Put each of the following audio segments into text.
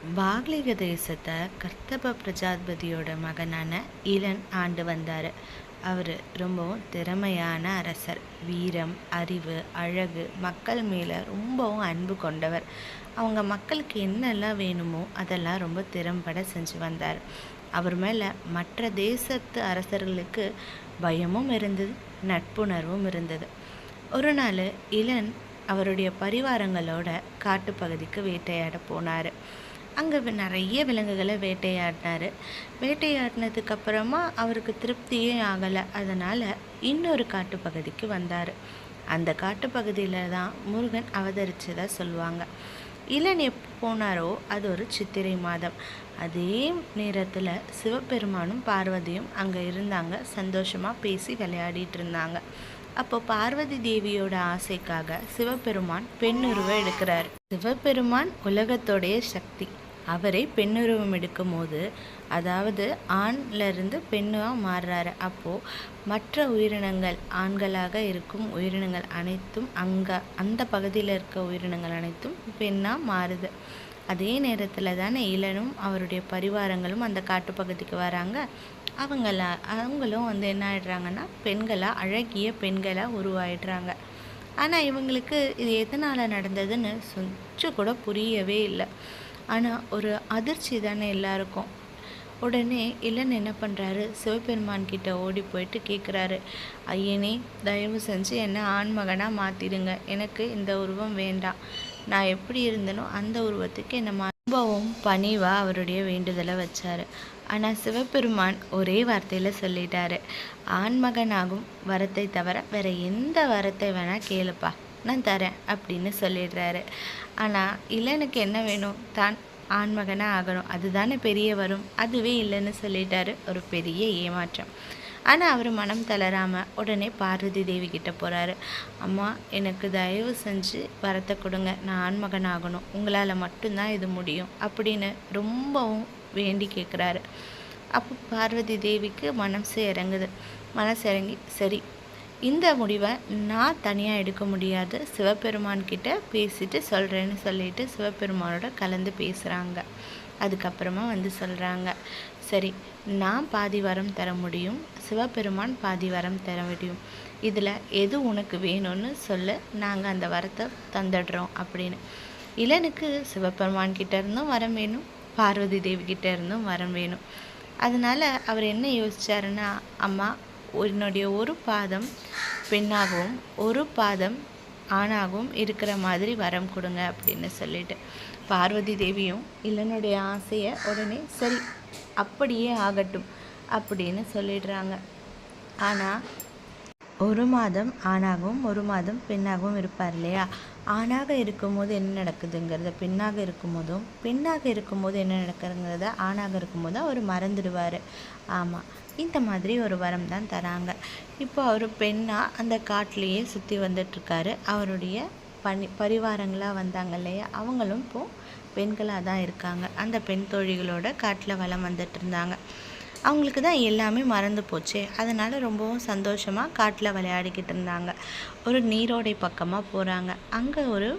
பாக்லிக தேசத்தை கர்த்தப பிரஜாதிபதியோட மகனான இளன் ஆண்டு வந்தார். அவர் ரொம்பவும் திறமையான அரசர். வீரம் அறிவு அழகு மக்கள் மேலே ரொம்பவும் அன்பு கொண்டவர். அவங்க மக்களுக்கு என்னெல்லாம் வேணுமோ அதெல்லாம் ரொம்ப திறம்பட செஞ்சு வந்தார். அவர் மேலே மற்ற தேசத்து அரசர்களுக்கு பயமும் இருந்தது நட்புணர்வும் இருந்தது. ஒரு நாள் இளன் அவருடைய பரிவாரங்களோட காட்டுப்பகுதிக்கு வேட்டையாட போனார். அங்கே நிறைய விலங்குகளை வேட்டையாடினார். வேட்டையாடினதுக்கப்புறமா அவருக்கு திருப்தியே ஆகலை. அதனால் இன்னொரு காட்டுப்பகுதிக்கு வந்தார். அந்த காட்டுப்பகுதியில் தான் முருகன் அவதரிச்சதா சொல்லுவாங்க. இளன் எப்போ போனாரோ அது ஒரு சித்திரை மாதம். அதே நேரத்தில் சிவபெருமானும் பார்வதியும் அங்கே இருந்தாங்க. சந்தோஷமாக பேசி விளையாடிட்டு இருந்தாங்க. அப்போ பார்வதி தேவியோட ஆசைக்காக சிவபெருமான் பெண்ணுருவம் எடுக்கிறார். சிவபெருமான் உலகத்தோடைய சக்தி. அவரை பெண்ணுருவம் எடுக்கும் போது அதாவது ஆண்ல இருந்து பெண்ணாக மாறுறாரு. அப்போது மற்ற உயிரினங்கள் ஆண்களாக இருக்கும் உயிரினங்கள் அனைத்தும் அங்கே அந்த பகுதியில் இருக்க உயிரினங்கள் அனைத்தும் பெண்ணாக மாறுது. அதே நேரத்தில் தானே இளனும் அவருடைய பரிவாரங்களும் அந்த காட்டுப்பகுதிக்கு வராங்க. அவங்கள அவங்களும் வந்து என்ன ஆகிடுறாங்கன்னா பெண்களாக அழகிய பெண்களாக உருவாயிடுறாங்க. ஆனால் இவங்களுக்கு இது எதனால் நடந்ததுன்னு கொஞ்சம் கூட புரியவே இல்லை. ஆனால் ஒரு அதிர்ச்சி தானே எல்லாருக்கும். உடனே இளன் என்ன பண்ணுறாரு சிவபெருமான் கிட்ட ஓடி போயிட்டு கேட்குறாரு ஐயனே தயவு செஞ்சு என்னை ஆண்மகனாக மாற்றிடுங்க எனக்கு இந்த உருவம் வேண்டாம். நான் எப்படி இருந்தனோ அந்த உருவத்துக்கு என்னை ரொம்பவும் பணிவாக அவருடைய வேண்டுதலை வச்சார். ஆனால் சிவபெருமான் ஒரே வார்த்தையில் சொல்லிட்டாரு ஆண்மகனாகும் வரத்தை தவிர வேற எந்த வரத்தை வேணால் கேளுப்பா நான் தரேன் அப்படின்னு சொல்லிடுறாரு. ஆனால் இளனுக்கு என்ன வேணும்? தான் ஆண்மகனாக ஆகணும். அதுதானே பெரிய வரும். அதுவே இல்லைன்னு சொல்லிட்டாரு. ஒரு பெரிய ஏமாற்றம். ஆனால் அவர் மனம் தளராமல் உடனே பார்வதி தேவி கிட்ட போகிறாரு அம்மா எனக்கு தயவு செஞ்சு வரத்தை கொடுங்க. நான் ஆண்மகன் ஆகணும். உங்களால் மட்டும்தான் இது முடியும். அப்படின்னு ரொம்பவும் வேண்டி கேட்குறாரு அப்போ பார்வதி தேவிக்கு மனசு இறங்குது. மனசு இறங்கி சரி இந்த முடிவை நான் தனியாக எடுக்க முடியாது. சிவபெருமான்கிட்ட பேசிட்டு சொல்கிறேன்னு சொல்லிட்டு சிவபெருமானோட கலந்து பேசுகிறாங்க அதுக்கப்புறமா வந்து சொல்கிறாங்க சரி நான் பாதி வரம் தர முடியும் சிவபெருமான் பாதி வரம் தர முடியும். இதில் எது உனக்கு வேணும்னு சொல்ல நாங்கள் அந்த வரத்தை தந்துடுறோம் அப்படின்னு. இளனுக்கு சிவபெருமான் கிட்டே இருந்தும் வரம் வேணும் பார்வதி தேவி கிட்டே இருந்தும் வரம் வேணும். அதனால் அவர் என்ன யோசிச்சாருன்னா அம்மா என்னுடைய ஒரு பாதம் பெண்ணாகவும் ஒரு பாதம் ஆணாகவும் இருக்கிற மாதிரி வரம் கொடுங்க அப்படின்னு சொல்லிட்டு பார்வதி தேவியும் இளனுடைய ஆசையை உடனே சரி அப்படியே ஆகட்டும் அப்படின்னு சொல்லிடுறாங்க. ஆனால் ஒரு மாதம் ஆணாகவும் ஒரு மாதம் பெண்ணாகவும் இருப்பார் இல்லையா? ஆணாக இருக்கும்போது என்ன நடக்குதுங்கிறத பெண்ணாக இருக்கும்போதும் பெண்ணாக இருக்கும்போது என்ன நடக்குதுங்கிறத ஆணாக இருக்கும்போது அவர் மறந்துடுவார். ஆமாம் இந்த மாதிரி ஒரு வரம் தான் தராங்க. இப்போ அவர் பெண்ணாக அந்த காட்டிலேயே சுற்றி வந்துட்டுருக்காரு. அவருடைய பணி பரிவாரங்களாக வந்தாங்க இல்லையா? அவங்களும் இப்போது பெண்களாக தான் இருக்காங்க. அந்த பெண் தோழிகளோட காட்டில் வளம் வந்துட்டு இருந்தாங்க அவங்களுக்கு தான் எல்லாமே மறந்து போச்சு. அதனால் ரொம்பவும் சந்தோஷமாக காட்டில் விளையாடிக்கிட்டு இருந்தாங்க. ஒரு நீரோடை பக்கமாக போகிறாங்க அங்கே ஒரு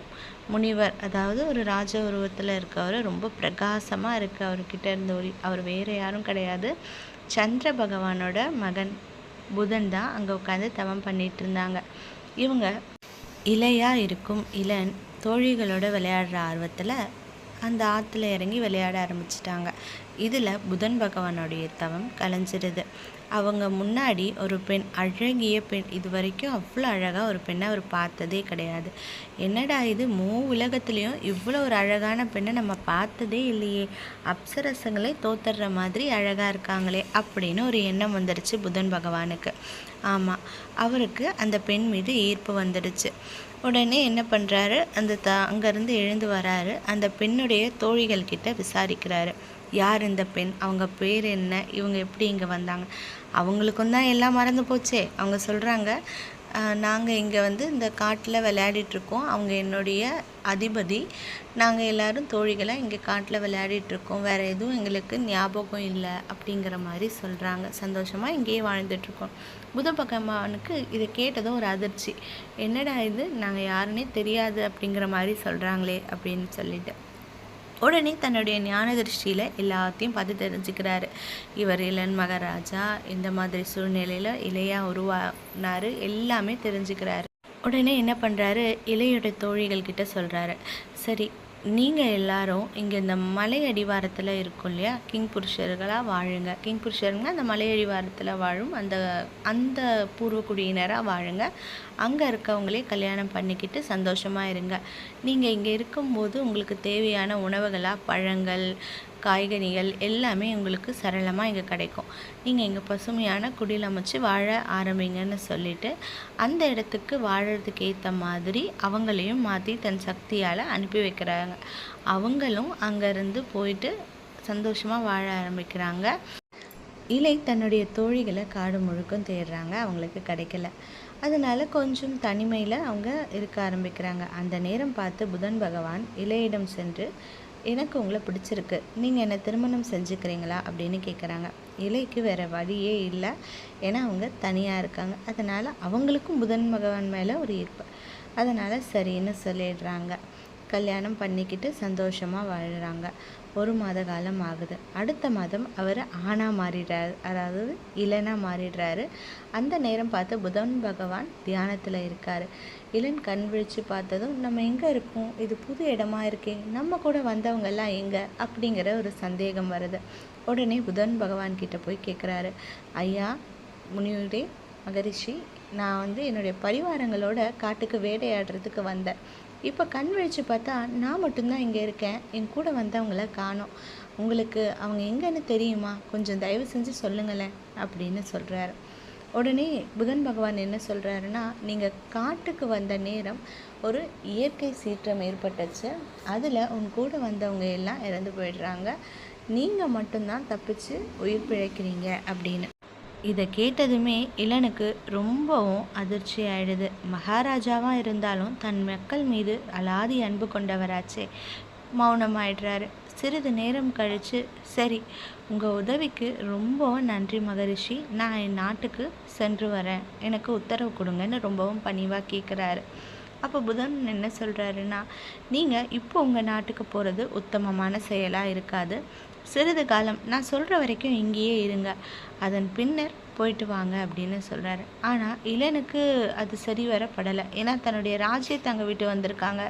முனிவர் அதாவது ஒரு ராஜ உருவத்தில் இருக்கவர் ரொம்ப பிரகாசமாக இருக்குது அவர்கிட்ட இருந்த ஒளி அவர் வேறு யாரும் கிடையாது. சந்திர பகவானோட மகன் புதன் தான் அங்கே உட்காந்து தவம் பண்ணிட்டு இருந்தாங்க. இவங்க இலையாக இருக்கும் இளன் தோழிகளோட விளையாடுற ஆர்வத்தில் அந்த ஆற்றுல இறங்கி விளையாட ஆரம்பிச்சிட்டாங்க. இதில் புதன் பகவானுடைய தவம் கலைஞ்சிருது. அவங்க முன்னாடி ஒரு பெண் அழகிய பெண் இது வரைக்கும் அவ்வளோ அழகாக ஒரு பெண்ணை அவர் பார்த்ததே கிடையாது. என்னடா இது மூ உலகத்துலேயும் இவ்வளோ ஒரு அழகான பெண்ணை நம்ம பார்த்ததே இல்லையே. அப்சரசங்களே தோத்துடுற மாதிரி அழகாக இருக்காங்களே அப்படின்னு ஒரு எண்ணம் வந்துடுச்சு புதன் பகவானுக்கு. ஆமாம் அவருக்கு அந்த பெண் மீது ஈர்ப்பு வந்துடுச்சு. உடனே என்ன பண்ணுறாரு அந்த த அங்கேருந்து எழுந்து வராரு. அந்த பெண்ணுடைய தோழிகள் கிட்ட விசாரிக்கிறாரு. யார் இந்த பெண்? அவங்க பேர் என்ன? இவங்க எப்படி இங்கே வந்தாங்க? அவங்களுக்கும் தான் எல்லாம் மறந்து போச்சே. அவங்க சொல்கிறாங்க நாங்கள் இங்கே வந்து இந்த காட்டில் விளையாடிட்டுருக்கோம் அவங்க என்னுடைய அதிபதி. நாங்கள் எல்லோரும் தோழிகளை இங்கே காட்டில் விளையாடிட்டுருக்கோம் வேறு எதுவும் எங்களுக்கு ஞாபகம் இல்லை. அப்படிங்கிற மாதிரி சொல்கிறாங்க சந்தோஷமாக இங்கேயே வாழ்ந்துட்டுருக்கோம் புத பகவானுக்கு இதை கேட்டதும் ஒரு அதிர்ச்சி. என்னடா இது? நாங்கள் யாருன்னே தெரியாது. அப்படிங்கிற மாதிரி சொல்கிறாங்களே அப்படின்னு சொல்லிட்டு. உடனே தன்னுடைய ஞான திருஷ்டியில் எல்லாத்தையும் பார்த்து தெரிஞ்சுக்கிறாரு இவர் இளன் மகாராஜா இந்த மாதிரி சூழ்நிலையில் இலையாக உருவானாரு எல்லாமே தெரிஞ்சுக்கிறாரு. உடனே என்ன பண்ணுறாரு இலையோட தோழிகள் கிட்ட சொல்கிறாரு சரி நீங்கள் எல்லாரும் இங்கே இந்த மலை அடிவாரத்தில் இருக்கும் இல்லையா? கிங் புருஷர்களாக வாழுங்க. கிங் புருஷருங்க அந்த மலை அடிவாரத்தில் வாழும் அந்த அந்த பூர்வக்குடியினராக வாழுங்க. அங்கே இருக்கவங்களே கல்யாணம் பண்ணிக்கிட்டு சந்தோஷமாக இருங்க. நீங்கள் இங்கே இருக்கும்போது உங்களுக்கு தேவையான உணவுகளாக பழங்கள் காய்கறிகள் எல்லாமே உங்களுக்கு சரளமாக இங்கே கிடைக்கும். நீங்கள் இங்கே பசுமையான குடியில் அமைச்சு வாழ ஆரம்பிங்கன்னு சொல்லிட்டு அந்த இடத்துக்கு வாழறதுக்கு ஏற்ற மாதிரி அவங்களையும் மாற்றி தன் சக்தியால் அனுப்பி வைக்கிறாங்க. அவங்களும் அங்கேருந்து போயிட்டு சந்தோஷமாக வாழ ஆரம்பிக்கிறாங்க. இலை தன்னுடைய தோழிகளை காடு முழுக்கும் தேடுறாங்க. அவங்களுக்கு கிடைக்கல. அதனால் கொஞ்சம் தனிமையில் அவங்க இருக்க ஆரம்பிக்கிறாங்க. அந்த நேரம் பார்த்து புதன் பகவான் இலையிடம் சென்று எனக்கு உங்களை பிடிச்சிருக்கு. நீங்கள் என்னை திருமணம் செஞ்சுக்கிறீங்களா? அப்படின்னு கேட்குறாங்க இலைக்கு வேறு வழியே இல்லை. ஏன்னா அவங்க தனியாக இருக்காங்க. அதனால் அவங்களுக்கும் புதன் பகவான் மேலே ஒரு ஈர்ப்பு. அதனால் சரின்னு சொல்லிடுறாங்க. கல்யாணம் பண்ணிக்கிட்டு சந்தோஷமாக வாழ்கிறாங்க ஒரு மாத காலம் ஆகுது. அடுத்த மாதம் அவர் ஆணாக மாறிடுறாரு. அதாவது இளனாக மாறிடுறாரு. அந்த நேரம் பார்த்து புதன் பகவான் தியானத்தில் இருக்கார். இளன் கண் விழித்து பார்த்ததும் நம்ம எங்கே இருக்கோம்? இது புது இடமா இருக்கே. நம்ம கூட வந்தவங்கெல்லாம் எங்கே? அப்படிங்கிற ஒரு சந்தேகம் வருது. உடனே புதன் பகவான் கிட்ட போய் கேட்குறாரு ஐயா முனிவரே மகரிஷி நான் வந்து என்னுடைய பரிவாரங்களோட காட்டுக்கு வேட்டையாடுறதுக்கு வந்தேன். இப்போ கண் விழித்து பார்த்தா நான் மட்டும்தான் இங்கே இருக்கேன். என் கூட வந்தவங்கள காணோம். உங்களுக்கு அவங்க எங்கன்னு தெரியுமா? கொஞ்சம் தயவு செஞ்சு சொல்லுங்களேன் அப்படின்னு சொல்கிறாரு உடனே புகன் பகவான் என்ன சொல்கிறாருன்னா நீங்கள் காட்டுக்கு வந்த நேரம் ஒரு இயற்கை சீற்றம் ஏற்பட்டுச்சு. அதில் உன் கூட வந்தவங்க எல்லாம் இறந்து போயிடுறாங்க. நீங்கள் மட்டும்தான் தப்பிச்சு உயிர் பிழைக்கிறீங்க அப்படின்னு. இதை கேட்டதுமே இளனுக்கு ரொம்பவும் அதிர்ச்சி ஆயிடுது மகாராஜாவாக இருந்தாலும் தன் மக்கள் மீது அலாதி அன்பு கொண்டவராச்சே மௌனமாயிடுறாரு. சிறிது நேரம் கழித்து சரி உங்கள் உதவிக்கு ரொம்ப நன்றி மகரிஷி. நான் என் நாட்டுக்கு சென்று வரேன். எனக்கு உத்தரவு கொடுங்கன்னு ரொம்பவும் பணிவாக கேட்குறாரு அப்போ புதன் என்ன சொல்கிறாருன்னா நீங்கள் இப்போ உங்கள் நாட்டுக்கு போகிறது உத்தமமான செயலாக இருக்காது. சிறிது காலம் நான் சொல்கிற வரைக்கும் இங்கேயே இருங்க. அதன் பின்னர் போயிட்டு வாங்க அப்படின்னு சொல்கிறாரு ஆனால் இளனுக்கு அது சரி வரப்படலை ஏன்னா தன்னுடைய ராஜ்யத்தை அங்கே விட்டு வந்திருக்காங்க.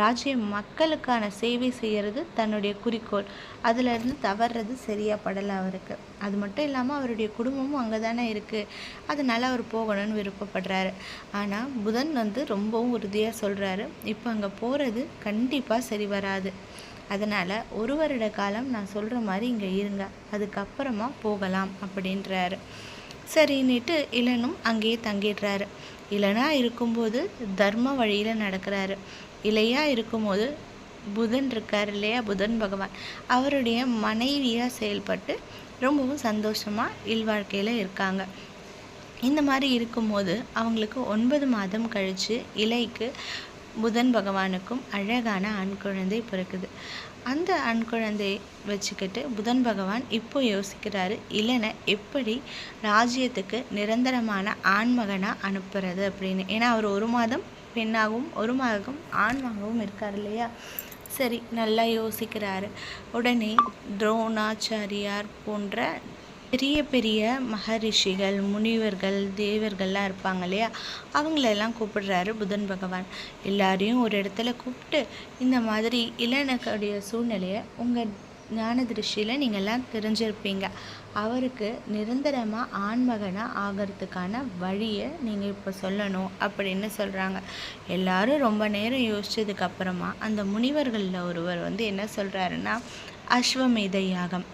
ராஜ்ய மக்களுக்கான சேவை செய்கிறது தன்னுடைய குறிக்கோள். அதிலிருந்து தவறுறது சரியாக படலை அவருக்கு. அது மட்டும் இல்லாமல் அவருடைய குடும்பமும் அங்கே தானே இருக்குது அதனால் அவர் போகணும்னு விருப்பப்படுறாரு. ஆனால் புதன் வந்து ரொம்பவும் உறுதியாக சொல்கிறாரு இப்போ அங்கே போகிறது கண்டிப்பாக சரி வராது. அதனால் ஒரு வருட காலம் நான் சொல்கிற மாதிரி இங்கே இருங்க அதுக்கப்புறமா போகலாம் அப்படின்றாரு. சரின்னுட்டு இளனும் அங்கேயே தங்கிடுறாரு. இளனா இருக்கும்போது தர்ம வழியில் நடக்கிறாரு. இளையா இருக்கும்போது புதன் இருக்கார் இல்லையா? புதன் பகவான். அவருடைய மனைவியாக செயல்பட்டு ரொம்பவும் சந்தோஷமாக இல்வாழ்க்கையில் இருக்காங்க. இந்த மாதிரி இருக்கும்போது அவங்களுக்கு ஒன்பது மாதம் கழித்து இலைக்கு புதன் பகவானுக்கும் அழகான ஆண் குழந்தை பிறக்குது. அந்த ஆண் குழந்தையை வச்சுக்கிட்டு புதன் பகவான் இப்போ யோசிக்கிறாரு இல்லைன்னா எப்படி ராஜ்யத்துக்கு நிரந்தரமான ஆண்மகனாக அனுப்புறது? அப்படின்னு. ஏன்னா அவர் ஒரு மாதம் பெண்ணாகவும் ஒரு மாதம் ஆண்மகவும் இருக்கார் இல்லையா? சரி நல்லா யோசிக்கிறாரு. உடனே துரோணாச்சாரியார் போன்ற பெரிய பெரிய மகரிஷிகள் முனிவர்கள் தேவர்கள்லாம் இருப்பாங்க இல்லையா? அவங்களெல்லாம் கூப்பிடுறாரு புதன் பகவான். எல்லாரையும் ஒரு இடத்துல கூப்பிட்டு இந்த மாதிரி இளனுக்குடைய சூழ்நிலையை உங்கள் ஞான திருஷ்டியில் நீங்கள்லாம் தெரிஞ்சிருப்பீங்க. அவருக்கு நிரந்தரமாக ஆண்மகனாக ஆகிறதுக்கான வழியை நீங்கள் இப்போ சொல்லணும் அப்படின்னு சொல்கிறாங்க எல்லாரும் ரொம்ப நேரம் யோசித்ததுக்கப்புறமா அந்த முனிவர்களில் ஒருவர் வந்து என்ன சொல்கிறாருன்னா அஸ்வமேத யாகம்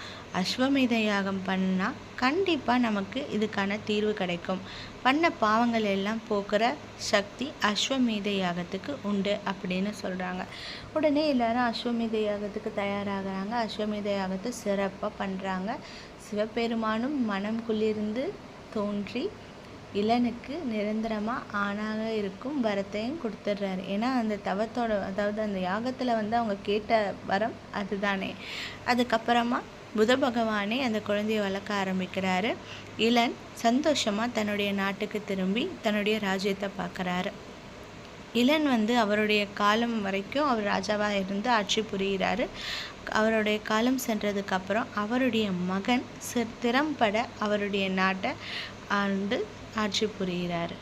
அஸ்வமேத யாகம் பண்ணால் கண்டிப்பாக நமக்கு இதுக்கான தீர்வு கிடைக்கும். பண்ண பாவங்கள் எல்லாம் போக்குற சக்தி அஸ்வமேத யாகத்துக்கு உண்டு அப்படின்னு சொல்கிறாங்க உடனே எல்லாரும் அஸ்வமேத யாகத்துக்கு தயாராகிறாங்க. அஸ்வமேத யாகத்தை சிறப்பாக பண்ணுறாங்க சிவபெருமானும் மனம் குளிர்ந்து தோன்றி இளனுக்கு நிரந்தரமாக ஆணாக இருக்கும் வரத்தையும் கொடுத்துட்றாரு. ஏன்னா அந்த தவத்தோட அதாவது அந்த யாகத்தில் வந்து அவங்க கேட்ட வரம் அதுதானே. அதுக்கப்புறமா புத பகவானே அந்த குழந்தைய வளர்க்க ஆரம்பிக்கிறாரு. இளன் சந்தோஷமாக தன்னுடைய நாட்டுக்கு திரும்பி தன்னுடைய ராஜ்யத்தை பார்க்குறாரு. இளன் வந்து அவருடைய காலம் வரைக்கும் அவர் ராஜாவாக இருந்து ஆட்சி புரிகிறாரு அவருடைய காலம் சென்றதுக்கப்புறம் அவருடைய மகன் திறம்பட அவருடைய நாட்டை ஆண்டு ஆட்சி புரிகிறார்.